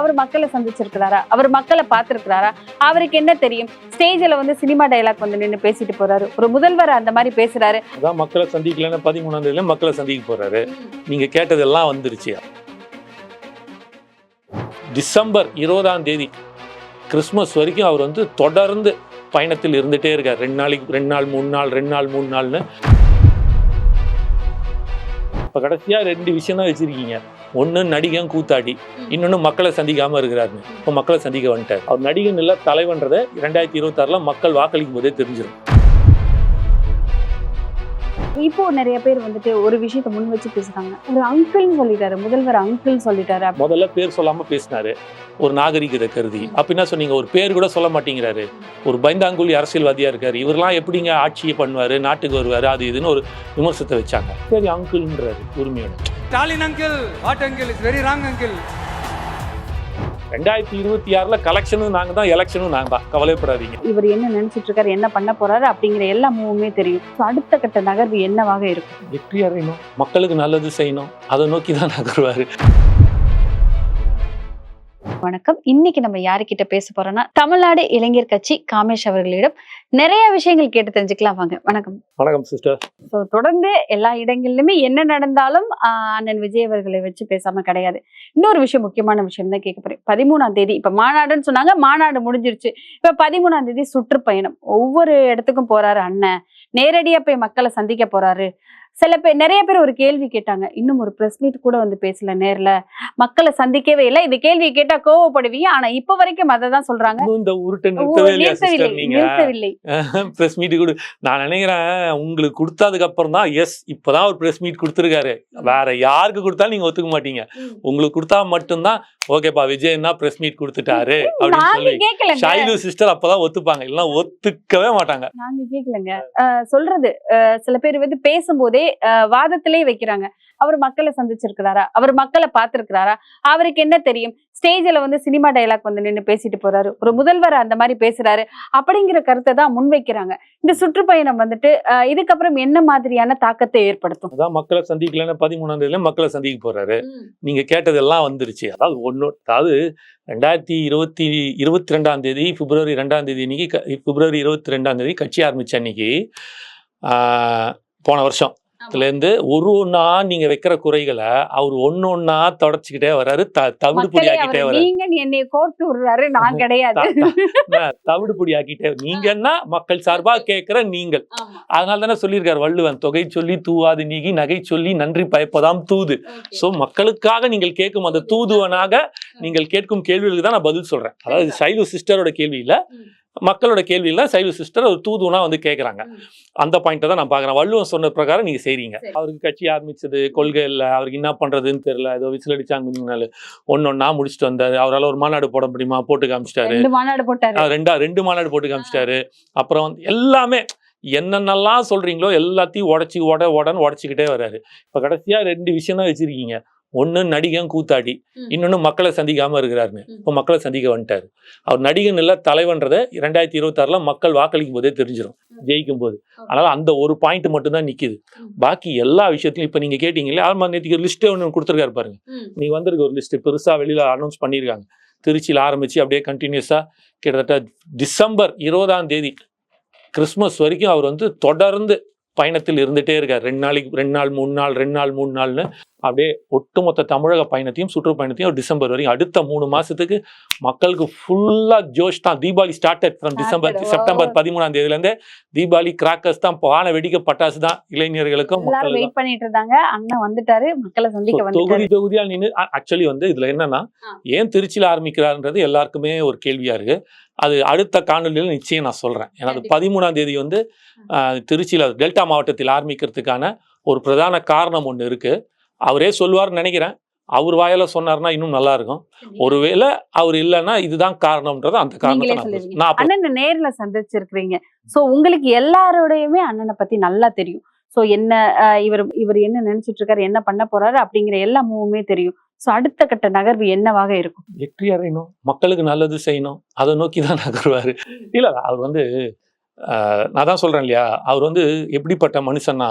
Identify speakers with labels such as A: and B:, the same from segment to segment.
A: அவர் மக்களை சந்திச்சிருக்கிறாரா? அவர் மக்களை பார்த்துருக்கிறாரா? அவருக்கு என்ன தெரியும்? ஸ்டேஜில் வந்து சினிமா டைலாக் வந்து நின்று பேசிட்டு போறாரு. ஒரு முதல்வர் அந்த மாதிரி பேசுறாரு.
B: அதான் மக்களை சந்திக்கலன்னு பதிமூணாம் தேதியில மக்களை சந்திக்க போறாரு. நீங்க கேட்டதெல்லாம் வந்துருச்சு. டிசம்பர் இருபதாம் தேதி கிறிஸ்மஸ் வரைக்கும் அவர் வந்து தொடர்ந்து பயணத்தில் இருந்துட்டே இருக்கார். ரெண்டு நாளைக்கு ரெண்டு நாள் மூணு நாள் ரெண்டு நாள் மூணு நாள்னு. இப்போ கடைசியா ரெண்டு விஷயம் தான் வச்சிருக்கீங்க. ஒன்று நடிகன் கூத்தாடி இன்னொன்று மக்களை சந்திக்காம இருக்கிறாருன்னு. இப்போ மக்களை சந்திக்க வந்துட்டார். அவர் நடிகன் இல்லை தலைவன்றதை ரெண்டாயிரத்தி இருபத்தாறுல மக்கள் வாக்களிக்கும் போதே தெரிஞ்சிடும்
A: இப்போ நிறைய பேர் வந்துட்டு ஒரு விஷயத்த முன் வச்சு பேசுறாங்க. ஒரு அங்கிள்னு சொல்லிட்டாரு. முதல்வர் அங்கிள் சொல்லிட்டாரு
B: முதல்ல பேர் சொல்லாம பேசினாரு. ஒரு நாகரிகத்தை கருதி. அப்ப என்ன சொன்னீங்க? ஒரு பேர் கூட சொல்ல மாட்டேங்கிறாரு. ஒரு பைந்தாங்குழி அரசியல்வாதியா இருக்காரு. இவரெல்லாம் எப்படிங்க ஆட்சியை பண்ணுவாரு நாட்டுக்கு வருவாரு அது இதுன்னு ஒரு விமர்சனத்தை வச்சாங்க. சரி அங்கிள்ன்றாரு உரிமையோட.
C: Stalin uncle, what uncle? It's very wrong uncle.
B: ரெண்டாயிரத்தி இருபத்தி ஆறுல கலெக்ஷனும் நாங்க தான் எலெக்ஷனும் நாங்க தான் கவலைப்படாதீங்க.
A: இவர் என்ன நினைச்சிட்டு இருக்காரு என்ன பண்ண போறாரு அப்படிங்கிற எல்லா மூவுமே தெரியும். அடுத்த கட்ட நகர்வு என்னவாக இருக்கும்?
B: வெற்றி அடையணும் மக்களுக்கு நல்லது செய்யணும். அதை நோக்கி தான் நகருவாரு.
A: வணக்கம். இன்னைக்கு நம்ம யாருக்கிட்ட பேச போறோம்னா தமிழ்நாடு இளைஞர் கட்சி காமேஷ் அவர்களிடம் நிறைய விஷயங்கள் கேட்டு தெரிஞ்சுக்கலாம் வாங்க. வணக்கம்.
B: வணக்கம் சிஸ்டர்
A: ஸோ தொடர்ந்து எல்லா இடங்கள்லுமே என்ன நடந்தாலும் அண்ணன் விஜய் அவர்களை வச்சு பேசாம கிடையாது. இன்னொரு விஷயம் முக்கியமான விஷயம் தான் கேட்க போறேன். பதிமூணாம் தேதி இப்ப மாநாடுன்னு சொன்னாங்க மாநாடு முடிஞ்சிருச்சு. இப்ப பதிமூணாம் தேதி சுற்றுப்பயணம். ஒவ்வொரு இடத்துக்கும் போறாரு அண்ணன். நேரடியா போய் மக்களை சந்திக்க போறாரு. சில பேர் நிறைய பேர் ஒரு கேள்வி கேட்டாங்க. இன்னும் ஒரு பிரஸ் மீட் கூட வந்து பேசல நேர்ல. மக்களை சந்திக்கவே இல்லை. இந்த கேள்வி கேட்டா கோவப்படுவீங்க. ஆனா இப்ப வரைக்கும் அதை தான் சொல்றாங்க நிறுத்தவில்லை.
B: ப்ரெஸ் மீட் கொடு. நான் நினைக்கிறேன் உங்களுக்கு கொடுத்ததுக்கு அப்புறம் தான் எஸ் இப்போதான் ஒரு ப்ரெஸ் மீட் கொடுத்துருக்காரு. வேற யாருக்கு கொடுத்தாலும் நீங்க ஒத்துக்க மாட்டீங்க. உங்களுக்கு கொடுத்தா மட்டும்தான் ஓகேப்பா விஜய்னா ப்ரெஸ் மீட் கொடுத்துட்டாரு அப்படின்னு சொல்லி ஷைலு சிஸ்டர் அப்பதான் ஒத்துப்பாங்க இல்லைன்னா ஒத்துக்கவே மாட்டாங்க.
A: நாங்க கேட்கலங்க சொல்றது சில பேர் வந்து பேசும்போதே வாதத்திலே வைக்கிறாங்க. அவர் மக்களை சந்திச்சிருக்கிறாரா? அவர் மக்களை பார்த்திருக்கிறாரா? அவருக்கு என்ன தெரியும்? ஸ்டேஜ்ல வந்து சினிமா டைலாக் வந்து நின்று பேசிட்டு போறாரு. ஒரு முதல்வர் அந்த மாதிரி பேசுறாரு. அப்படிங்கிற கருத்தை தான் முன்வைக்கிறாங்க இந்த சுற்றுப்பயணம் வந்துட்டு இதுக்கப்புறம் என்ன மாதிரியான தாக்கத்தை ஏற்படுத்தும்?
B: அதான் மக்களை சந்திக்கலன்னா பதிமூணாம் தேதியில மக்களை சந்திக்க போறாரு. நீங்க கேட்டதெல்லாம் வந்துருச்சு. அதாவது ஒன்று அதாவது ரெண்டாயிரத்தி இருபத்தி இருபத்தி ரெண்டாம் தேதி பிப்ரவரி ரெண்டாம் தேதி இன்னைக்கு க- பிப்ரவரி இருபத்தி ரெண்டாம் தேதி கட்சி ஆரம்பித்த அன்னைக்கு போன வருஷம். இதுலேருந்து ஒரு ஒன்றா நீங்க வைக்கிற குறைகளை அவர் ஒன்று ஒன்றா தொடச்சிக்கிட்டே வர்றாரு. த ஆக்கிட்டே
A: அவர்
B: வர்றாரு.
A: நீங்க என்னை கோர்த்து விடுறாரு. நான் கிடையாது.
B: த- என்ன, தவிடுபொடி ஆக்கிட்டே நீங்கன்னா மக்கள் சார்பா கேட்கிற நீங்கள். அதனால தானே சொல்லியிருக்காரு வள்ளுவன் தொகை சொல்லி தூவாது நீகி நகை சொல்லி நன்றி பயப்பதாம் தூது. சோ மக்களுக்காக நீங்கள் கேட்கும் அந்த தூதுவனாக நீங்கள் கேட்கும் கேள்விகளுக்கு தான் நான் பதில் சொல்றேன். அதாவது சைலு சிஸ்டரோட கேள்வி இல்ல. மக்களோட கேள்வி இல்ல சைலு சிஸ்டர் ஒரு தூதுவனா வந்து கேக்குறாங்க. அந்த பாயிண்ட்டை தான் நான் பாக்குறேன். வள்ளுவன் சொன்ன பிரகாரம் நீங்க செய்றீங்க. அவருக்கு கட்சி ஆரம்பிச்சது கொள்கை இல்ல அவருக்கு என்ன பண்றதுன்னு தெரியல ஏதோ விசில் அடிச்சாங்க ஒன்னொன்னா முடிச்சுட்டு வந்தாரு. அவரால் ஒரு மாநாடு போட முடியுமா? போட்டு காமிச்சிட்டாரு.
A: ரெண்டு மாநாடு போட்டாரு.
B: ரெண்டா ரெண்டு மாநாடு போட்டு காமிச்சிட்டாரு. அப்புறம் வந்து எல்லாமே என்னென்னலாம் சொல்றீங்களோ எல்லாத்தையும் உடச்சி உட உடன்னு உடச்சிக்கிட்டே வர்றாரு. இப்போ கடைசியா ரெண்டு விஷயம் தான் வச்சிருக்கீங்க. ஒன்று நடிகன் கூத்தாடி. இன்னொன்று மக்களை சந்திக்காம இருக்கிறாருன்னு. இப்போ மக்களை சந்திக்க வந்துட்டாரு. அவர் நடிகன் இல்லை தலைவன்றதை ரெண்டாயிரத்தி இருபத்தாறுல மக்கள் வாக்களிக்கும் போதே தெரிஞ்சிடும் ஜெயிக்கும் போது. அதனால அந்த ஒரு பாயிண்ட் மட்டும் தான் நிக்குது.
A: ம்.
B: பாக்கி எல்லா விஷயத்துலையும் இப்போ நீங்க கேட்டீங்களே ஆமா நேற்றுக்கு லிஸ்ட்டே ஒன்று கொடுத்துருக்காரு பாருங்க. நீங்க வந்திருக்கு ஒரு லிஸ்ட் பெருசா வெளியில அனௌன்ஸ் பண்ணியிருக்காங்க. திருச்சியில் ஆரம்பிச்சு அப்படியே கண்டினியூஸா கிட்டத்தட்ட டிசம்பர் இருபதாம் தேதி கிறிஸ்மஸ் வரைக்கும் அவர் வந்து தொடர்ந்து பயணத்தில் இருந்துட்டே இருக்கார். ரெண்டு நாளைக்கு ரெண்டு நாள் மூணு நாள் ரெண்டு நாள் மூணு நாள்னு அப்படியே ஒட்டுமொத்த தமிழக பயணத்தையும் சுற்றுப்பயணத்தையும் டிசம்பர் வரைக்கும் அடுத்த மூணு மாசத்துக்கு மக்களுக்கு ஃபுல்லா ஜோஷ் தான். Deepavali started from December. September பதிமூணாம் தேதியிலேருந்தே தீபாவளி கிராக்கர்ஸ் தான் வான வெடிக்க பட்டாசு தான் இளைஞர்களுக்கும்
A: வெயிட் பண்ணிட்டு இருந்தாங்க அண்ணன் வந்துட்டாரு மக்களை சந்திக்க
B: So,
A: வந்துட்டாரு.
B: தொகுதி தொகுதியா நின்று ஆக்சுவலி வந்து இதுல என்னன்னா. ஏன் திருச்சியில ஆரம்பிக்கிறாருன்றது எல்லாருக்குமே ஒரு கேள்வியா இருக்கு. அது அடுத்த காணொலியில் நிச்சயம் நான் சொல்றேன். ஏன்னா அது. பதிமூணாம் தேதி வந்து திருச்சியில டெல்டா மாவட்டத்தில் ஆரம்பிக்கிறதுக்கான ஒரு பிரதான காரணம் ஒன்று இருக்கு. அவரே சொல்லுவார்னு நினைக்கிறேன். அவர் வாயில சொன்னார்னா இன்னும் நல்லா இருக்கும் ஒருவேளை அவர் இல்லைன்னா இதுதான் காரணம்ன்றது அந்த காரணத்தை நான்
A: அண்ணனை நேர்ல சந்திச்சிருக்கிறீங்க. சோ உங்களுக்கு எல்லாரோடையுமே அண்ணனை பத்தி நல்லா தெரியும். சோ என்ன இவர் இவர் என்ன நினைச்சிட்டு இருக்காரு என்ன பண்ண போறாரு அப்படிங்கிற எல்லா மூவுமே தெரியும். சோ அடுத்த கட்ட நகர்வு என்னவாக இருக்கும்?
B: வெற்றி அடையணும். மக்களுக்கு நல்லது செய்யணும். அதை நோக்கி தான் நகருவாரு. இல்ல அவர் வந்து நான் தான் சொல்றேன் இல்லையா? அவர் வந்து எப்படிப்பட்ட மனுஷன்னா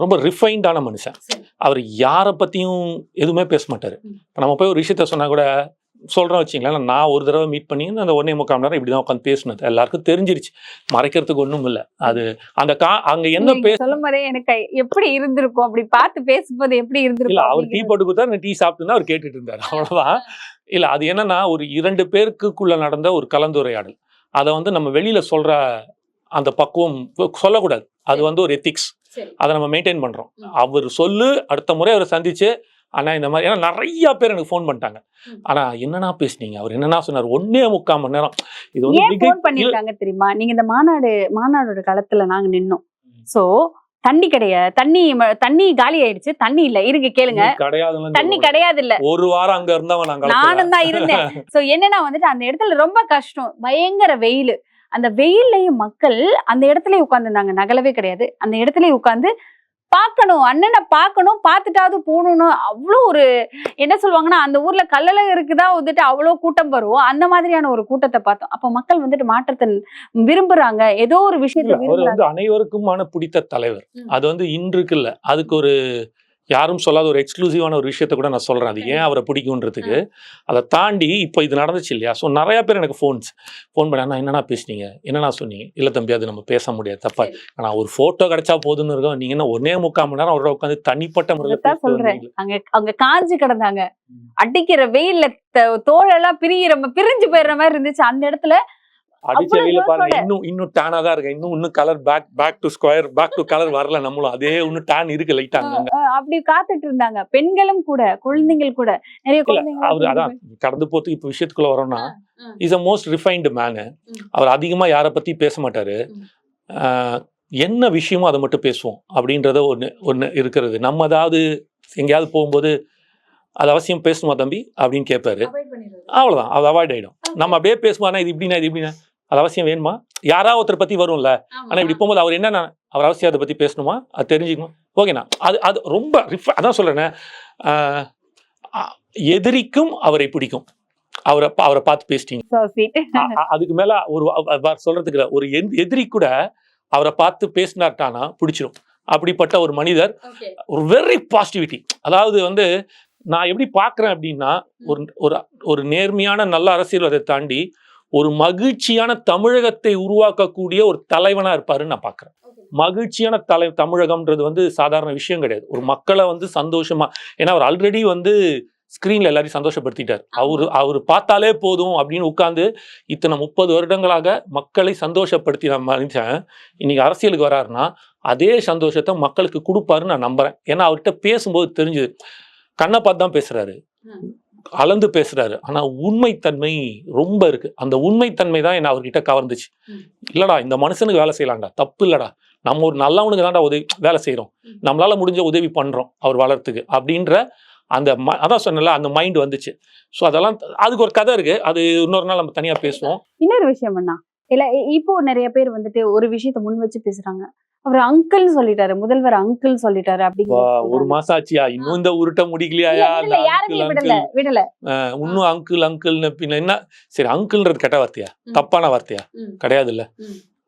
B: ரொம்ப ரிஃபைன்டான மனுஷன். அவர் யாரை பத்தியும் எதுவுமே பேச மாட்டாரு. இப்ப நம்ம போய் ஒரு விஷயத்த சொன்னா கூட சொல்றேன் வச்சிங்களேன் நான் ஒரு தடவை மீட் பண்ணி அந்த ஒன்னே முக்கால் நேரம் இப்படி தான் உட்காந்து பேசினது. எல்லாருக்கும் தெரிஞ்சிருச்சு. மறைக்கிறதுக்கு ஒண்ணும் இல்லை. அது அந்த கா அங்க என்ன பேச
A: சொல்லும் போதே எனக்கு எப்படி இருந்திருக்கும்? அப்படி பார்த்து பேசும்போது எப்படி
B: இல்ல
A: இருந்திருக்கும்
B: அவர் டீ. போட்டு கொடுத்தா நான் டீ சாப்பிட்டு அவர் கேட்டுட்டு இருந்தார். அவ்வளவுதான். இல்ல அது என்னன்னா ஒரு இரண்டு பேருக்குள்ள நடந்த ஒரு கலந்துரையாடல். அதை வந்து நம்ம வெளியில சொல்ற அந்த பக்குவம் சொல்லக்கூடாது அது வந்து ஒரு எத்திக்ஸ். அதை நம்ம மெயின்டைன் பண்றோம். அவர் சொல்லு அடுத்த முறை அவரை சந்திச்சு ஆனா இந்த மாதிரி ஏன்னா நிறைய பேர் எனக்கு ஃபோன் பண்ணிட்டாங்க. ஆனா என்னன்னா பேசுனீங்க? அவர் என்னன்னா சொன்னார்? ஒன்னே முக்கால் மணி நேரம். இது வந்து
A: ஃபோன் பண்ணிருக்காங்க தெரியுமா? நீங்க இந்த மாநாடு மாநாடோட களத்துல நாங்க நின்னோம். சோ தண்ணி கிடையாது தண்ணி தண்ணி காலி ஆயிடுச்சு. தண்ணி இல்ல. இருங்க கேளுங்க. தண்ணி கிடையாது இல்ல
B: ஒரு வாரம் அங்க இருந்தவன்
A: நானும் தான் இருந்தேன். சோ என்னன்னா வந்துட்டு அந்த இடத்துல ரொம்ப கஷ்டம். பயங்கர வெயில். அந்த வெயில்லையும் மக்கள் அந்த இடத்துல உட்கார்ந்துருந்தாங்க. நகலவே கிடையாது. அந்த இடத்துல உட்கார்ந்து பார்க்கணும். அண்ணனை பார்க்கணும். பார்த்துட்டாவது போகணும்னு அவ்வளோ ஒரு என்ன சொல்லுவாங்கன்னா அந்த ஊர்ல கல்லழகருக்கு தான் வந்துட்டு அவ்வளோ கூட்டம் வரும். அந்த மாதிரியான ஒரு கூட்டத்தை பார்த்தோம். அப்ப மக்கள் வந்துட்டு மாற்றத்தை விரும்புறாங்க. ஏதோ ஒரு விஷயத்தை
B: வந்து அனைவருக்குமான பிடித்த தலைவர். அது வந்து இன்றுக்கு இல்ல. அதுக்கு ஒரு யாரும் சொல்லாத ஒரு எக்ஸ்க்ளூசிவான ஒரு விஷயத்த கூட நான் சொல்றேன். அது ஏன் அவரை பிடிக்கும்ன்றதுக்கு? அதை தாண்டி இப்போ இது நடந்துச்சு இல்லையா? ஸோ நிறைய பேர் எனக்கு ஃபோன்ஸ் ஃபோன் பண்ண "அண்ணா, என்னண்ணா பேசுனீங்க? என்னண்ணா சொன்னீங்க? இல்ல தம்பி அது நம்ம பேச முடியாது. தப்பா
A: சரி.
B: ஆனா ஒரு போட்டோ கிடைச்சா போதும்னு இருக்கோம். நீங்க என்ன ஒன்னே முக்கால் மணி நேரம் அவரோட உட்காந்து தனிப்பட்ட முறையில் வந்தீங்களே.
A: அங்க அங்க காஞ்சு கிடந்தாங்க. அடிக்கிற வெயில்ல த- தோலெல்லாம் பிரியிற பிரிஞ்சு போயிடுற மாதிரி இருந்துச்சு. அந்த இடத்துல
B: அடிச்ச
A: அவ்வளவு
B: வெயில பாருங்க. இன்னும் இன்னும் டேனா தான் இருக்கு. இன்னும் இன்னும் colour back back to square back to colour வரல நம்மளும். அதே இன்னும் டேன் இருக்கு லைட்டா
A: அப்படி காத்துட்டு இருந்தாங்க. பெண்களும் கூட குழந்தைகள் கூட. நிறைய
B: அவர் அதான் கடந்து போறதுக்கு இப்ப விஷயத்துக்குள்ள வரோம்னா. Is a most refined man. அவர் அதிகமா யாரை பத்தி பேச மாட்டாரு. என்ன விஷயமோ அதை மட்டும் பேசுவோம் அப்படின்றத ஒன்று ஒன்று இருக்கிறது. நம்ம ஏதாவது எங்கேயாவது போகும்போது அது அவசியம் பேசணுமா தம்பி அப்படின்னு கேட்பாரு அவ்வளவுதான். அது அவாய்ட் ஆயிடும். நம்ம அப்படியே பேசுவானா இது இப்படின்னா இது இப்படின்னா அது அவசியம் வேணுமா? யாராவது ஒருத்தர் பத்தி வரும்ல. ஆனா இப்படி போகும்போது அவர் என்ன அவர் அவசியம் அதை பத்தி பேசணுமா? அது தெரிஞ்சுக்கணும். ஓகேண்ணா அது அது ரொம்ப ரிஃப அதான் சொல்றேனே ஆஹ் அ- எதிரிக்கும் அவரை பிடிக்கும். அவரை அவரை பார்த்து பேசிட்டீங்க. அதுக்கு மேல ஒரு சொல்றதுக்கு. ஒரு எதிரி கூட அவரை பார்த்து பேசினாட்டானா பிடிச்சிரும். அப்படிப்பட்ட ஒரு மனிதர். ஒரு வெரி பாசிட்டிவிட்டி அதாவது வந்து நான் எப்படி பார்க்கறேன் அப்படின்னா ஒரு ஒரு ஒரு நேர்மையான நல்ல அரசியல்வாதை தாண்டி ஒரு மகிழ்ச்சியான தமிழகத்தை உருவாக்கக்கூடிய ஒரு தலைவனா இருப்பாருன்னு நான் பார்க்கறேன் மகிழ்ச்சியான தலை தமிழகம்ன்றது வந்து சாதாரண விஷயம் கிடையாது. ஒரு மக்களை வந்து சந்தோஷமா ஏன்னா அவர் ஆல்ரெடி வந்து ஸ்க்ரீன்ல எல்லாரையும் சந்தோஷப்படுத்திட்டார். அவரு அவர் பார்த்தாலே போதும் அப்படின்னு உட்கார்ந்து இத்தனை முப்பது வருடங்களாக மக்களை சந்தோஷப்படுத்தின மனுஷன் இன்னைக்கு அரசியலுக்கு வராருன்னா அதே சந்தோஷத்தை மக்களுக்கு கொடுப்பாருன்னு நான் நம்புறேன். ஏன்னா அவர்கிட்ட பேசும்போது தெரிஞ்சுது. கண்ணை பார்த்து தான் பேசுறாரு. அளந்து பேசுறாரு. ஆனா உண்மைத்தன்மை ரொம்ப இருக்கு. அந்த உண்மைத்தன்மை தான் என்ன அவர்கிட்ட கவர்ந்துச்சு. இல்லடா இந்த மனுஷனுக்கு வேலை செய்யலாம்டா. தப்பு இல்லடா. நம்ம ஒரு நல்லவனுக்கு தான்டா உதவி வேலை செய்றோம்.
A: ம்.
B: நம்மளால முடிஞ்ச உதவி பண்றோம் அவர் வளர்த்துக்கு அப்படின்ற அந்த ம- அதான் சொன்னல அந்த மைண்ட் வந்துச்சு. ஸோ அதெல்லாம் அதுக்கு ஒரு கதை இருக்கு. அது இன்னொரு நாள் நம்ம தனியா பேசுவோம்.
A: இன்னொரு விஷயம் என்ன இல்ல இப்போ நிறைய பேர் வந்துட்டு ஒரு விஷயத்த முன் வச்சு பேசுறாங்க. அவர் அங்கிள் சொல்லிட்டாரு முதல்வர் அங்கிள் சொல்லிட்டாரு
B: வா, ஒரு மாசம் ஆச்சியா? இன்னும் இந்த உருட்ட முடிக்கலையா?
A: விடல. விடல.
B: இன்னும் அங்கிள் அங்கிள்னு பின்ன என்ன? சரி அங்கிள்ன்றது கெட்ட வார்த்தையா. தப்பான வார்த்தையா. கிடையாது இல்ல.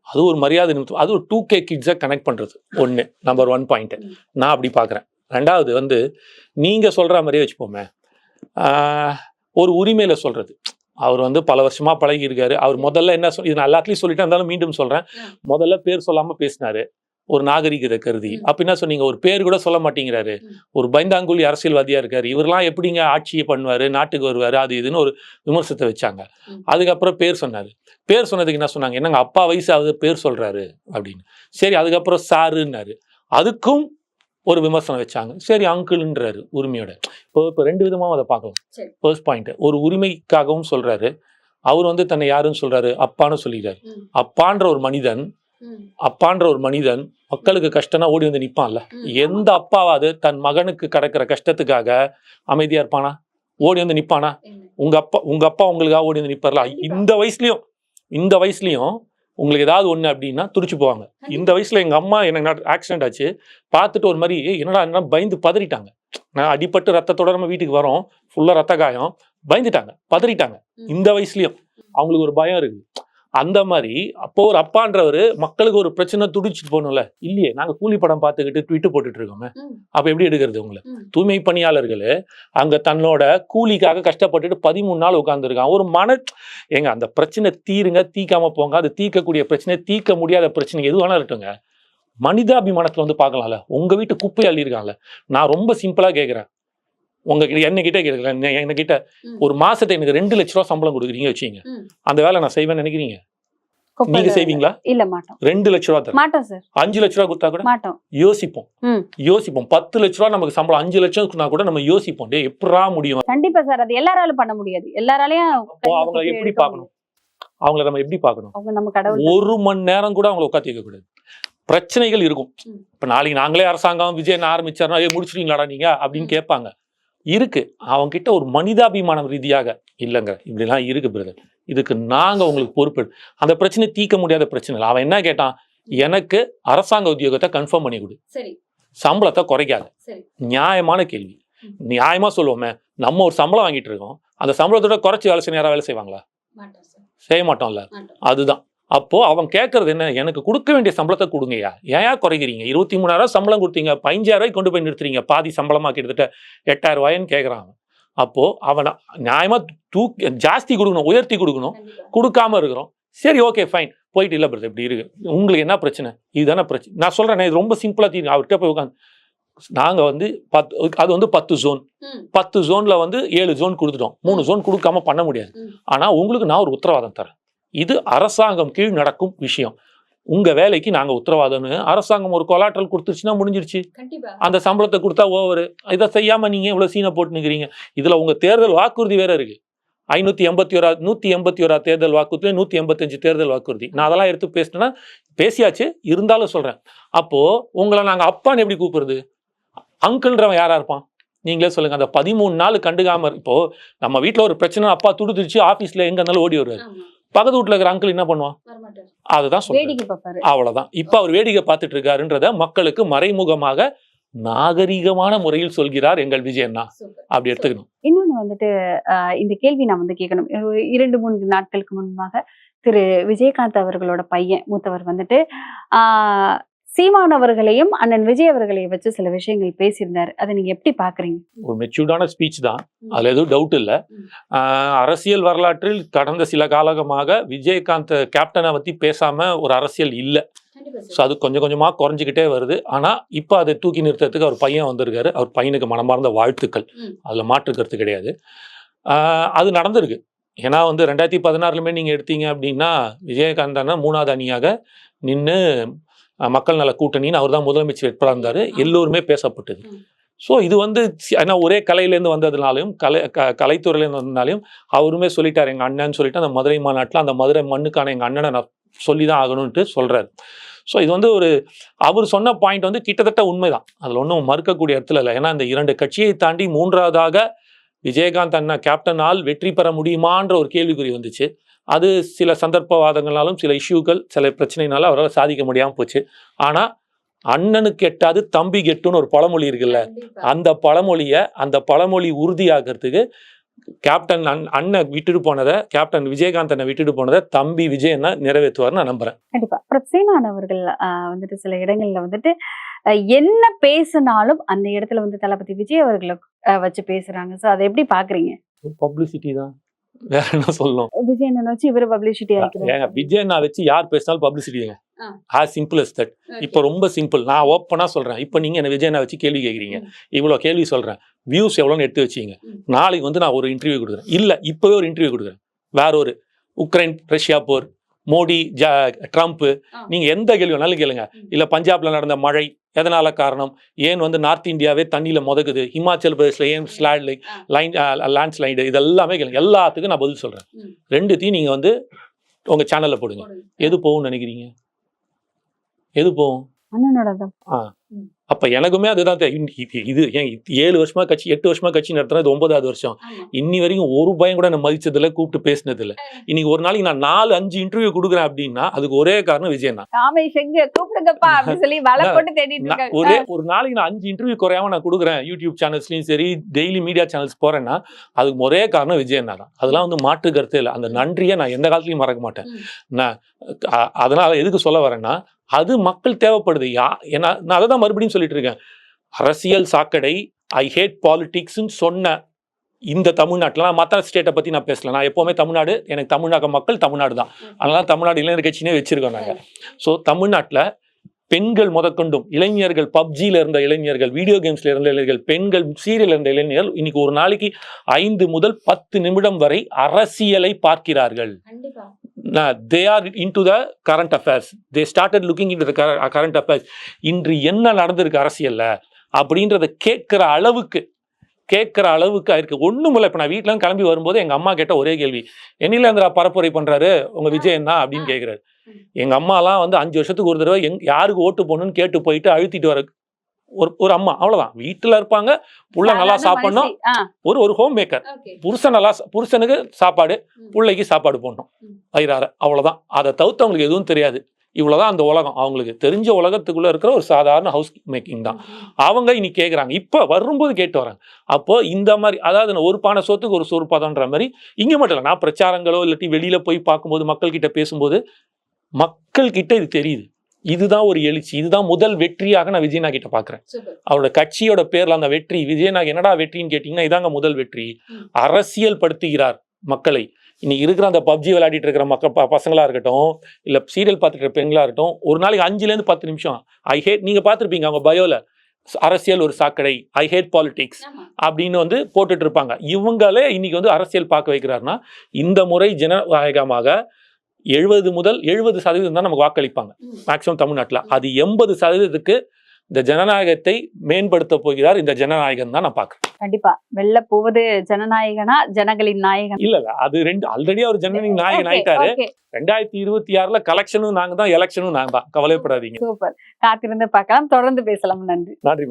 B: அது ஒரு மரியாதை நிமித்தம் அது ஒரு டூ கே கிட்ஸை கனெக்ட் பண்றது. ஒண்ணு நம்பர் ஒன் பாயிண்ட். நான் அப்படி பாக்குறேன். ரெண்டாவது வந்து நீங்க சொல்ற மாதிரியே வச்சுப்போமே. ஒரு உரிமையில சொல்றது. அவர் வந்து பல வருஷமா பழகி இருக்காரு அவர் முதல்ல என்ன சொல் இது நான் எல்லாத்துலயும் சொல்லிட்டு இருந்தாலும் மீண்டும் சொல்றேன். முதல்ல பேர் சொல்லாம பேசினாரு. ஒரு நாகரிகத்தை கருதி. அப்ப என்ன சொன்னீங்க? ஒரு பேர் கூட சொல்ல மாட்டேங்கிறாரு. ஒரு பைந்தாங்குழி அரசியல்வாதியா இருக்காரு. இவரெல்லாம் எப்படிங்க ஆட்சியை பண்ணுவாரு நாட்டுக்கு வருவாரு அது இதுன்னு ஒரு விமர்சனத்தை வச்சாங்க. அதுக்கப்புறம் பேர் சொன்னாரு. பேர் சொன்னதுக்கு என்ன சொன்னாங்க? என்னங்க அப்பா வயசாவது பேர் சொல்றாரு அப்படின்னு. சரி அதுக்கப்புறம் சாருன்னாரு. அதுக்கும் ஒரு விமர்சனம் வச்சாங்க. சரி அங்கிள்ன்றாரு உரிமையோட. இப்போ இப்போ ரெண்டு விதமாவும் அதை பார்க்கலாம். ஃபர்ஸ்ட் பாயிண்ட் ஒரு உரிமைக்காகவும் சொல்றாரு. அவர் வந்து தன்னை யாருன்னு சொல்றாரு? அப்பான்னு சொல்லிடுறாரு. அப்பான்ற ஒரு மனிதன். அப்பான்ற ஒரு மனிதன் மக்களுக்கு கஷ்டம்னா ஓடி வந்து நிப்பான்ல.
A: ம்.
B: எந்த அப்பாவாவது தன் மகனுக்கு கிடக்கிற கஷ்டத்துக்காக அமைதியா இருப்பானா? ஓடி வந்து நிப்பானா? உங்க அப்பா உங்க அப்பா உங்களுக்காக ஓடி வந்து
A: கண்டிப்பா.
B: இந்த வயசுலயும் இந்த வயசுலயும் உங்களுக்கு ஏதாவது ஒண்ணு அப்படின்னா துடிச்சு போவாங்க. இந்த வயசுல எங்க அம்மா எனக்கு ஆக்சிடென்ட் ஆச்சு. பார்த்துட்டு ஒரு மாதிரி "ஏய், என்னடா என்ன பயந்து பதறிட்டாங்க. நான் அடிபட்டு ரத்தத்தோட நம்ம வீட்டுக்கு வரோம். ஃபுல்லா ரத்த காயம். பயந்துட்டாங்க. பதறிட்டாங்க. இந்த வயசுலயும் அவங்களுக்கு ஒரு பயம் இருக்கு அந்த மாதிரி அப்போ ஒரு அப்பான்றவர் மக்களுக்கு ஒரு பிரச்சனை துடிச்சிட்டு போகணும்ல. இல்லையே நாங்க கூலி படம் பார்த்துக்கிட்டு ட்விட்டு போட்டுட்டு இருக்கோமே. அப்ப எப்படி எடுக்கிறது உங்களை. தூய்மை பணியாளர்கள் அங்க தன்னோட கூலிக்காக கஷ்டப்பட்டுட்டு பதிமூணு நாள் உட்காந்துருக்கான் ஒரு மன ஏங்க அந்த பிரச்சனை தீருங்க தீக்காம போங்க. அது தீர்க்கக்கூடிய பிரச்சனை தீர்க்க முடியாத பிரச்சனை எது வேணா இருக்கட்டுங்க. மனிதாபிமானத்துல வந்து பார்க்கலாம்ல. உங்க வீட்டு குப்பை அள்ளியிருக்கான்ல நான் ரொம்ப சிம்பிளா கேட்குறேன் உங்க கிட்ட என்ன கிட்ட கேட்கல என்ன கிட்ட
A: ம்.
B: ஒரு மாசத்தை எனக்கு ரெண்டு லட்ச ரூபா சம்பளம் கொடுக்குறீங்க வச்சுங்க. அந்த வேலை நான் செய்வேன்னு நினைக்கிறீங்க? நீங்க செய்வீங்களா?
A: இல்ல மாட்டோம்.
B: ரெண்டு லட்ச ரூபா
A: மாட்டோம் சார்.
B: அஞ்சு லட்ச ரூபா கொடுத்தா கூட
A: மாட்டோம்.
B: யோசிப்போம். யோசிப்போம். பத்து லட்ச ரூபா நமக்கு சம்பளம் அஞ்சு லட்சம் கொடுத்தா கூட நம்ம யோசிப்போம். டே எப்படா முடியும்?
A: கண்டிப்பா சார். அது எல்லாராலும் பண்ண முடியாது. எல்லாராலையும் குப்பையை
B: எப்படி பார்க்கணும்? அவங்கள நம்ம எப்படி பார்க்கணும்.
A: அவங்க
B: ஒரு மணி நேரம் கூட அவங்கள உட்காந்து கூடாது. பிரச்சனைகள் இருக்கும். இப்ப நாளைக்கு நாங்களே அரசாங்கம் விஜயன் ஆரம்பிச்சாருன்னா ஏ முடிச்சிட்டீங்களாடா நீங்க? அப்படின்னு. கேட்பாங்க. இருக்கு. அவங்க கிட்ட ஒரு மனிதாபிமானம் ரீதியாக இல்லைங்க. இப்படிலாம் இருக்கு பிரதர் இதுக்கு நாங்க உங்களுக்கு பொறுப்பு. அந்த பிரச்சனை தீர்க்க முடியாத பிரச்சனை இல்லை அவன் என்ன கேட்டான்? எனக்கு அரசாங்க உத்தியோகத்தை கன்ஃபார்ம் பண்ணி கொடு. சம்பளத்தை குறைக்காத. நியாயமான கேள்வி.
A: ம்.
B: நியாயமா சொல்லுவோமே. நம்ம ஒரு சம்பளம் வாங்கிட்டு இருக்கோம். அந்த சம்பளத்தோட குறைச்சி வேலை செய்ய வேலை செய்வாங்களா? செய்ய மாட்டோம்ல.
A: மாட்டோம்.
B: அதுதான். அப்போ அவன் கேட்கறது என்ன? எனக்கு கொடுக்க வேண்டிய சம்பளத்தை கொடுங்கய்யா. ஏன் குறைக்கிறீங்க? இருபத்தி மூணாயிரம் சம்பளம் கொடுத்தீங்க. பதினஞ்சாயிரம் கொண்டு போய் நிறுத்துறீங்க. பாதி சம்பளமா கிட்டத்தட்ட எட்டாயிரம் ரூபாய்ன்னு கேட்குறான் அவன். அப்போ அவனை நியாயமா தூக்கி ஜாஸ்தி கொடுக்கணும் உயர்த்தி கொடுக்கணும். கொடுக்காம இருக்கிறோம். சரி ஓகே ஃபைன் போயிட்டு இல்லை பிரதர் இப்படி இருக்கு. உங்களுக்கு என்ன பிரச்சனை? இதுதானே பிரச்சனை. நான் சொல்றேன் இது ரொம்ப சிம்பிளா தீர்ங்க அவர்கிட்ட போய் உட்காந்து நாங்க வந்து பத்து அது வந்து பத்து ஜோன். பத்து ஜோன்ல வந்து ஏழு ஜோன் கொடுத்துட்டோம். மூணு ஜோன் கொடுக்காம பண்ண முடியாது.
A: ம்.
B: ஆனா உங்களுக்கு நான் ஒரு உத்தரவாதம் தரேன். இது அரசாங்கம் கீழ் நடக்கும் விஷயம். உங்க வேலைக்கு நாங்க உத்தரவாதம்னு அரசாங்கம் ஒரு கொலாட்ரல் கொடுத்துருச்சுன்னா முடிஞ்சிருச்சு. அந்த சம்பளத்தை கொடுத்தா ஓவர் இதை செய்யாம நீங்க இவ்வளவு சீனை போட்டு நிக்கிறீங்க. இதுல உங்க தேர்தல் வாக்குறுதி வேற இருக்கு. ஐநூத்தி எண்பத்தி ஓரா நூத்தி எண்பத்தி ஓரா தேர்தல் வாக்குறுதியில நூத்தி எண்பத்தஞ்சு தேர்தல் வாக்குறுதி. நான் அதெல்லாம் எடுத்து பேசினேன்னா பேசியாச்சு. இருந்தாலும் சொல்றேன். அப்போ உங்களை நாங்க அப்பான்னு எப்படி கூப்பிடுறது? அங்கிள்ன்றவன் யாரா இருப்பான்? நீங்களே சொல்லுங்க. அந்த பதிமூணு நாள் கண்டுக்காம இரு- இப்போ நம்ம வீட்ல ஒரு பிரச்சனை அப்பா துடுத்துச்சு ஆபீஸ்ல எங்க இருந்தாலும் ஓடி வருவாரு. பக்கத்து வீட்டுல இருக்கிற அங்கிள் என்ன பண்ணுவான்? அதுதான் சொல்றேன் அவ்வளவுதான். இப்ப அவர் வேடிக்கை பார்த்துட்டு இருக்காருன்றத மக்களுக்கு மறைமுகமாக நாகரீகமான முறையில் சொல்கிறார் எங்கள் விஜயண்ணா அப்படி எடுத்துக்கணும்.
A: இன்னொன்னு வந்துட்டு இந்த கேள்வி நான் வந்து கேட்கணும். இரண்டு மூன்று நாட்களுக்கு முன்பாக திரு. விஜயகாந்த் அவர்களோட பையன் மூத்தவர் வந்துட்டு ஆஹ் சீமான் அவர்களையும் அண்ணன் விஜய் அவர்களையும் வச்சு சில விஷயங்கள் பேசியிருந்தாரு. அதை நீங்க எப்படி பாக்குறீங்க?
B: ஒரு மெச்சூர்டான ஸ்பீச் தான். அதுல எதுவும் டவுட் இல்லை. அரசியல் வரலாற்றில் கடந்த சில காலகமாக விஜயகாந்த் கேப்டனை பத்தி பேசாம ஒரு அரசியல் இல்லை. ஸோ அது கொஞ்சம் கொஞ்சமா குறைஞ்சிக்கிட்டே வருது. ஆனா இப்போ அதை தூக்கி நிறுத்தத்துக்கு அவர் பையன் வந்திருக்காரு. அவர் பையனுக்கு மனமார்ந்த வாழ்த்துக்கள். அதுல மாற்று கருத்து கிடையாது. அது நடந்திருக்கு. ஏன்னா வந்து ரெண்டாயிரத்தி பதினாறுலுமே நீங்க எடுத்தீங்க அப்படின்னா விஜயகாந்த் அண்ணா மூணாவது அணியாக நின்று மக்கள் நல கூட்டணின்னு அவர் தான் முதலமைச்சர் வேட்பாளர் இருந்தாரு. எல்லோருமே பேசப்பட்டது. ஸோ இது வந்து ஏன்னா ஒரே கலையிலேருந்து வந்ததுனாலையும் கலை க கலைத்துறையிலேருந்து வந்ததுனாலையும் அவருமே சொல்லிட்டார். எங்கள் அண்ணன் சொல்லிட்டு அந்த மதுரை மாநாட்டில் அந்த மதுரை மண்ணுக்கான எங்கள் அண்ணனை நான் சொல்லி தான் ஆகணும்ன்ட்டு சொல்கிறாரு ஸோ இது வந்து ஒரு அவர் சொன்ன பாயிண்ட் வந்து கிட்டத்தட்ட உண்மைதான். அதில் ஒன்றும் மறுக்கக்கூடிய இடத்துல இல்லை. ஏன்னா இந்த இரண்டு கட்சியை தாண்டி மூன்றாவதாக விஜயகாந்த் அண்ணா கேப்டனால் வெற்றி பெற முடியுமான்ற ஒரு கேள்விக்குறி வந்துச்சு. அது சில சந்தர்ப்பவாதங்களாலும் சில இஷ்யூக்கள் சில பிரச்சனைனால அவரால் சாதிக்க முடியாமல் போச்சு. ஆனால் அண்ணனுக்கு எட்டாது தம்பி கெட்டுன்னு ஒரு பழமொழி இருக்குல்ல அந்த பழமொழியை அந்த பழமொழி உறுதியாகிறதுக்கு கேப்டன் அண் அண்ணன் விட்டுட்டு போனதை கேப்டன் விஜயகாந்த் அண்ணன் விட்டுட்டு போனதை தம்பி விஜய் அண்ணா நிறைவேற்றுவார்னு நான் நம்புறேன்.
A: கண்டிப்பா. அப்புறம் சீமான் அவர்கள் வந்துட்டு சில இடங்கள்ல வந்துட்டு என்ன பேசினாலும் அந்த இடத்துல வந்து தளபதி விஜய் அவர்களை வச்சு பேசுறாங்க. சோ அதை எப்படி பாக்குறீங்க?
B: பப்ளிசிட்டி தான். வேற என்ன சொல்லணும்?
A: விஜய் அண்ணன் வச்சு
B: யார் பேசினாலும் பப்ளிசிட்டிங்க
A: ஆ.
B: ஆஸ் சிம்பிள் as தட் இப்போ ரொம்ப சிம்பிள் நான் ஓப்பனா சொல்றேன். இப்போ நீங்க என்ன விஜய் அண்ணா வச்சு கேள்வி கேட்குறீங்க. இவ்வளோ கேள்வி சொல்றேன். வியூஸ் எவ்வளோன்னு எடுத்து வச்சீங்க. நாளைக்கு வந்து நான் ஒரு இன்டர்வியூ கொடுக்குறேன். இல்ல இப்பவே ஒரு இன்டர்வியூ கொடுக்குறேன். வேற ஒரு உக்ரைன் ரஷ்யா போர். மோடி ஜ ட்ரம்ப்
A: ஆ.
B: நீங்க எந்த கேள்வி வேணாலும் கேளுங்க. இல்ல பஞ்சாப்ல நடந்த மழை எதனால காரணம்? ஏன் வந்து நார்த் இந்தியாவே தண்ணியில முதக்குது? ஹிமாச்சல் பிரதேஷ்ல ஏன் ஸ்லாட்
A: ஆ.
B: லைன் லேண்ட் ஸ்லைடு இதெல்லாமே கேளுங்க. எல்லாத்துக்கும் நான் பதில் சொல்றேன்.
A: ம்.
B: ரெண்டுத்தையும் நீங்க வந்து உங்க சேனல்ல போடுங்க. எது போகும்னு நினைக்கிறீங்க? எது போகும்? ஆ. அப்ப எனக்குமே அதுதான் இது இது ஏன் இது ஏழு வருஷமா கட்சி எட்டு வருஷமா கட்சி நடத்துறது ஒன்பதாவது வருஷம். இன்னி வரைக்கும் ஒரு பையன் கூட நான் மதிச்சதில்ல கூப்பிட்டு பேசினது இல்ல இன்னைக்கு ஒரு நாளைக்கு நான் நாலு அஞ்சு இன்டர்வியூ கொடுக்குறேன் அப்படின்னா அதுக்கு ஒரே காரணம் விஜயன் தான். ஒரே ஒரு நாளைக்கு நான் அஞ்சு இன்டர்வியூ குறையாம நான் கொடுக்குறேன். யூடியூப் சேனல்ஸ்லயும் சரி டெய்லி மீடியா சேனல்ஸ் போறேன்னா அதுக்கு ஒரே காரணம் விஜயன் தான். அதெல்லாம் வந்து மாற்று கருத்தே இல்லை. அந்த நன்றியை நான் எந்த காலத்துலயும் மறக்க மாட்டேன். நான் அதனால எதுக்கு சொல்ல வரேன்னா அது மக்கள் தேவைப்படுது. யா ஏன்னா நான் அதை தான் மறுபடியும் சொல்லிட்டு இருக்கேன். அரசியல் சாக்கடை ஐ ஹேட் பாலிடிக்ஸ்னு சொன்ன இந்த தமிழ்நாட்டில் நான் மற்ற ஸ்டேட்டை பற்றி நான் பேசல. நான் எப்போவுமே தமிழ்நாடு எனக்கு தமிழ்நாடு மக்கள் தமிழ்நாடு தான். அதனால தமிழ்நாடு இளைஞர் கட்சினே வச்சிருக்கோம் நாங்கள் ஸோ தமிழ்நாட்டில் பெண்கள் முதற்கொண்டும் இளைஞர்கள் பப்ஜியில் இருந்த இளைஞர்கள் வீடியோ கேம்ஸ்ல இருந்த இளைஞர்கள் பெண்கள் சீரியல் இருந்த இளைஞர்கள் இன்னைக்கு ஒரு நாளைக்கு ஐந்து முதல் பத்து நிமிடம் வரை அரசியலை பார்க்கிறார்கள். They are in to the current affairs they started looking in the current affairs இன்று என்ன நடந்திருக்கு அரசியல்ல? அப்படின்றத கேட்குற அளவுக்கு கேட்குற அளவுக்கு இருக்கு. ஒண்ணும் இல்லை. இப்போ நான் வீட்டுல இருந்து கிளம்பி வரும்போது எங்க அம்மா கேட்ட ஒரே கேள்வி. என்னிலேந்திரா பரப்புரை பண்றாரு? உங்க விஜயன் தான்? அப்படின்னு கேட்குறாரு. எங்க அம்மாலாம் வந்து அஞ்சு வருஷத்துக்கு ஒரு தடவை எங் யாருக்கு ஓட்டு போடணும்னு கேட்டு போயிட்டு அழுத்திட்டு வர ஒரு ஒரு அம்மா அவ்வளவுதான். வீட்டுல இருப்பாங்க புள்ள நல்லா சாப்பிடணும். ஒரு ஒரு ஹோம் மேக்கர். புருஷன் நல்லா புருஷனுக்கு சாப்பாடு. பிள்ளைக்கு சாப்பாடு போடணும். வயிறார அவ்வளவுதான். அதை தவிர்த்து அவங்களுக்கு எதுவும் தெரியாது. இவ்வளவுதான் அந்த உலகம். அவங்களுக்கு தெரிஞ்ச உலகத்துக்குள்ள இருக்கிற ஒரு சாதாரண ஹவுஸ் மேக்கிங் தான். அவங்க இன்னைக்கு கேட்குறாங்க இப்போ வரும்போது கேட்டு வராங்க அப்போ இந்த மாதிரி அதாவது ஒரு பானை சோத்துக்கு ஒரு சோறு மாதிரி இங்கே மட்டும் இல்லை நான் பிரச்சாரங்களோ இல்லாட்டி வெளியில போய் பார்க்கும்போது மக்கள் கிட்ட பேசும்போது மக்கள் கிட்ட இது தெரியுது. இதுதான் ஒரு எழுச்சி இதுதான் முதல் வெற்றியாக நான் விஜயனா கிட்ட பார்க்குறேன்
A: Super.
B: அவரோட கட்சியோட பேர்ல அந்த வெற்றி விஜயநாக் என்னடா வெற்றின்னு கேட்டிங்கன்னா இதாங்க முதல் வெற்றி. அரசியல் படுத்துகிறார் மக்களை இன்னைக்கு இருக்கிற அந்த பப்ஜி விளையாடிட்டு இருக்கிற மக்கள் பசங்களா இருக்கட்டும் இல்ல சீரியல் பார்த்துட்டு இருக்கிற பெண்களா இருக்கட்டும் ஒரு நாளைக்கு அஞ்சுல இருந்து பத்து நிமிஷம் ஐ ஹேட் நீங்க பார்த்திருப்பீங்க அவங்க பயோல அரசியல் ஒரு சாக்கடை ஐ ஹேட் பாலிடிக்ஸ். அப்படின்னு வந்து போட்டுட்டு இருப்பாங்க இவங்களே இன்னைக்கு வந்து அரசியல் பார்க்க வைக்கிறாருன்னா இந்த முறை ஜனநாயகமாக எழுபது முதல் எழுபது சதவீதம் தான் நமக்கு வாக்களிப்பாங்க. மேக்சிமம் தமிழ்நாட்டில். அது எண்பது சதவீதத்துக்கு இந்த ஜனநாயகத்தை மேம்படுத்த போகிறார் இந்த ஜனநாயகம் தான் நான் பார்க்குறேன்.
A: கண்டிப்பா. வெல்ல போவது ஜனநாயகனா ஜனங்களின் நாயகன்?
B: இல்ல இல்ல. அது ரெண்டு ஆல்ரெடி அவர் ஜனநாயக நாயகன் ஆயிட்டாரு. ரெண்டாயிரத்தி இருபத்தி ஆறுல கலெக்ஷனும் நாங்க தான் எலெக்ஷனும் நாங்க தான். கவலைப்படாதீங்க
A: சூப்பர் காத்திருந்து பார்க்கலாம். தொடர்ந்து பேசலாம். நன்றி.
B: நன்றி